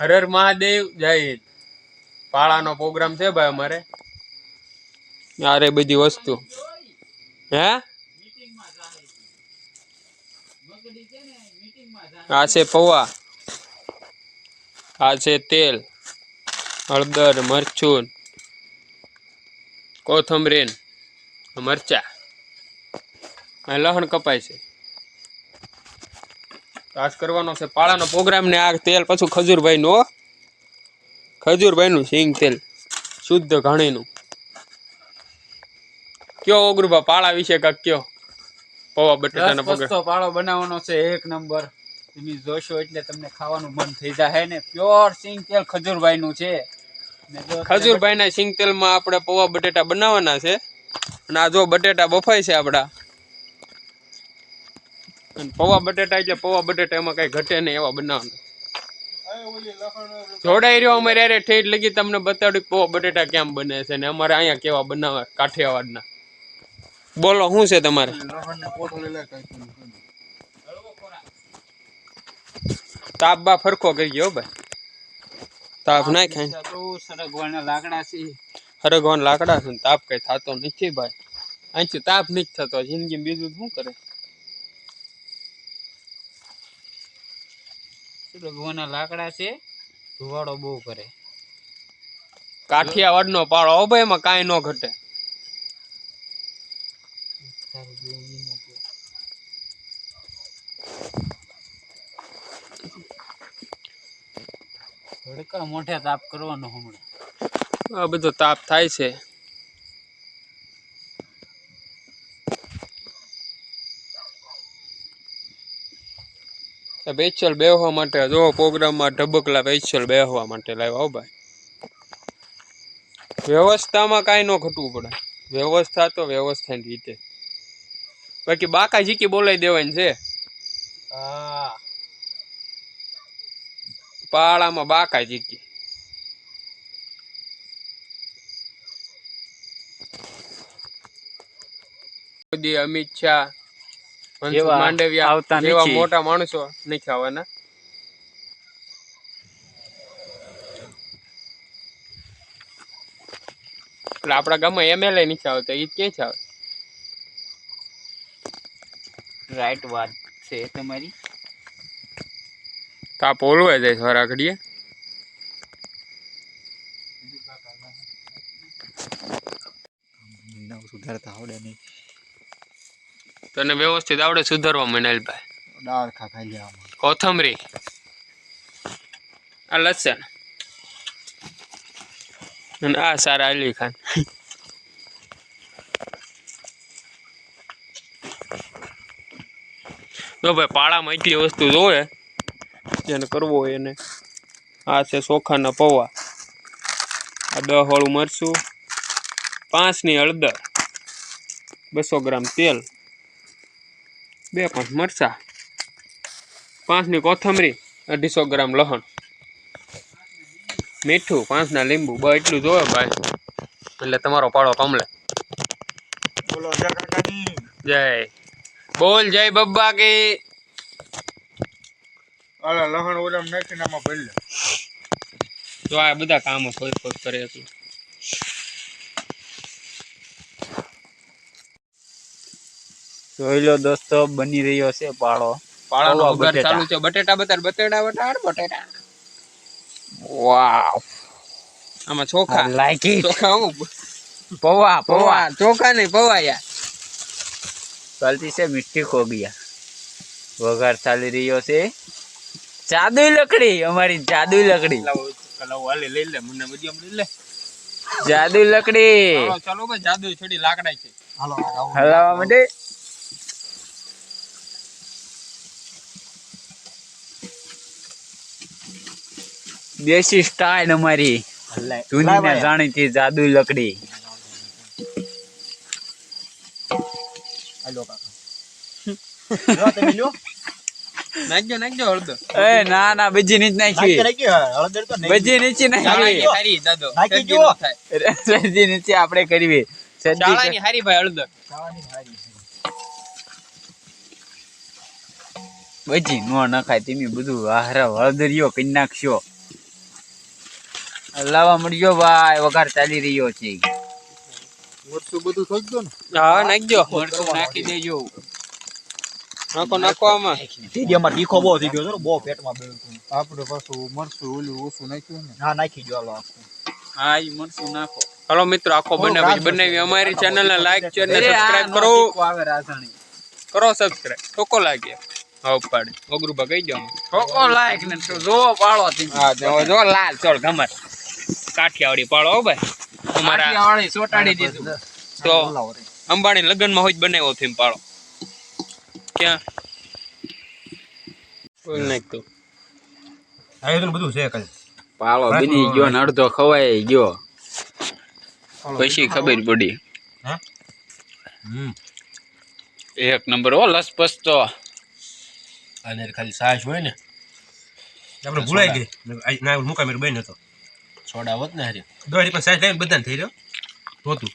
હર હર મહાદેવ, જય હિન્દ. પાળાનો પ્રોગ્રામ છે ભાઈ અમારે. અરે બધી વસ્તુ. હે? આ છે પૌવા. આ છે તેલ. હળદર, મરચું કોથમરી મરચા. લહણ કપાય છે. આજ કરવાનો છે પાળાનો પ્રોગ્રામ ને આ તેલ પાછું ખજૂરભાઈ નું ખજૂરભાઈ નું સિંગ તેલ શુદ્ધ ઘાણીનું. કયો ઓગરુભા પાળા વિશે કાક કયો? પૌવા બટેટાનો પ્રોગ્રામ પાળો બનાવવાનો છે એક નંબર. તમે જોશો એટલે તમને ખાવાનું મન થઈ જાય ને? પ્યોર સિંગ તેલ ખજૂરભાઈ નું છે ને ના સિંગ તેલમાં આપણે પૌવા બટેટા બનાવવાના છે. અને આ જો બટેટા બફાય છે આપણા અને પૌવા બટેટા એટલે પૌવા બટેટા એમાં કઈ ઘટે નહીં એવા બનાવવાના. જોડાઈ રહ્યો અમારે અરે ઠેઠ લગી તમને બતાડ્યું પૌવા બટેટા કેમ બને છે ને અમારે અહીંયા કેવા બનાવે કાઠિયાવાડના. બોલો શું છે તમારે? તાપ બા ફરખો કરી ગયો ભાઈ. તાપ ના ખાય સરગવાના લાકડા છે. હરગવાન લાકડા છે તાપ કઈ થતો નથી ભાઈ. અહીંથી તાપ નથી થતો જિંદગી બીજું શું કરે? સરગવાના લાકડા છે. ધુવાડો બહુ કરે. કાઠિયાવાડ નો પાળો હો ભાઈ એમાં કાંઈ ન ઘટે. હડકા મોઢે તાપ કરવાનો હમણાં. આ બધો તાપ થાય છે. સ્પેશિયલ બેહવા માટે જો પ્રોગ્રામમાં ઢબકલા પેચલ બેહવા માટે લાવ્યા હો ભાઈ. વ્યવસ્થામાં કાંઈ ન ઘટવું પડે. વ્યવસ્થા તો વ્યવસ્થાની રીતે. બાકી બાકા જીકી બોલાવી દેવાની છે. હા. પાળામાં બાકા જીકી. મોદી અમિત શાહ મનસુખ જેવા માંડવિયા આવતા જેવા નથી. મોટા માણસો નથી આવવાના. એટલે આપણા ગામમાં એમએલએ નથી આવતા એ ક્યાંથી આવે રાઈટ વાત છે તમારી. તાપ ઓલવાઈ જાય સવારા ઘડીએ. સુધારતા આવડે નહીં. તને વ્યવસ્થિત આવડે સુધારવા મનાલભાઈ દાળ ખા ખાઈ લેવા કોથમરી. આ લસણ. અને આ સારા અલી ખાન જો ભાઈ પાળામાં એટલી વસ્તુ જોવે જેને કરવો હોય એને. આ છે ચોખાના પૌવા. આ દહ વાળું મરચું. પાંચની હળદર. બસો ગ્રામ તેલ. બે પાંચ મરચા પાંચની કોથમરી અઢીસો ગ્રામ લહણ મીઠું પાંચના લીંબુ બસ એટલું જોવે ભાઈ. એટલે તમારો પાડો કમલે. બોલો જય બોલ જય બબ્બા કે લહણ ઓલમ નાખીને આમાં ભરી લે. જો આ બધા કામો કોઈ કોઈ કરે હતું. જોઈ લો દોસ્તો બની રહ્યો છે પાળો. પાળાનો વઘાર ચાલુ છે. બટેટા બતાડ બટેટા બટાડ બટેટા. વાવ. આમાં ચોખા. લાઈક ચોખા હું? પૌવા પૌવા. ચોખા નહીં પૌવા યાર. ગલતી છે મિસ્ટેક હો ગયા વઘાર ચાલી રહ્યો છે. જાદુ લકડી અમારી જાદુ લકડી. લઈ લે મને બધી લઈ લે. જાદુ લકડી. ચાલો ભાઈ જાદુ થોડી લાકડા છે. હાલો હલાવા માટે? દેશી સ્ટાઇલ અમારી. દુનિયા જાણીતી જાદુ લકડી. નાખજો નાખજો હળદર. એ ના ના બીજી નીચ નાખી. બીજી નીચે નાખી. ન આપણે કરવી. હારી ભાઈ હળદર. બજી નો નખાય તમે બધું હારા હળદરિયો કરી નાખશો. લાવા મળ્યો ભાઈ વઘાર ચાલી રહ્યો છે. મરચું બધું થઈ ગયું ને. હા નાખજો. મરચું નાખી દેજો. નાખો નાખો આમાં. ટીડીયામાં તીખો બહુ થઈ ગયો છે ને, બહુ પેટમાં બેઠું આપણે પાછું મરચું ઓલું ઓછું નાખ્યું ને. હા નાખી જો હાલો આખું. હા ઈ મરચું નાખો. હાલો મિત્રો આખો બનાવી બનાવી. અમારી ચેનલને લાઈક છે ને સબસ્ક્રાઇબ કરો આવે રાધાણી. કરો સબસ્ક્રાઇબ ટોકો લાગે. હા ઉપાડે. ઓગરુભા કહી જાઓ ઠોકો લાયક ને જો પાડો થી હા જો જો લાલ ચોળ ગમર કાઠિયાવાડી પાડો હો ભાઈ. અમારા કાઠિયાવાડી ચોટાડી દીધું. તો અંબાણી લગ્નમાં હોય જ બનાવ્યો થીમ પાડો. ક્યાં? કોઈ નાખતું આયોજન બધું છે કાલે પાળો બની ગયો ને અડધો ખવાઈ ગયો. પછી ખબર પડી. હમ. એક નંબર હો લસપસ તો. અને ખાલી સાસ હોય ને. આપણે ભૂલાઈ ગઈ. ના મુકામેર બન હતો. સોડા હોત ને હરે. દોરી પણ લઈને બધાને થઈ રહ્યો? નહોતું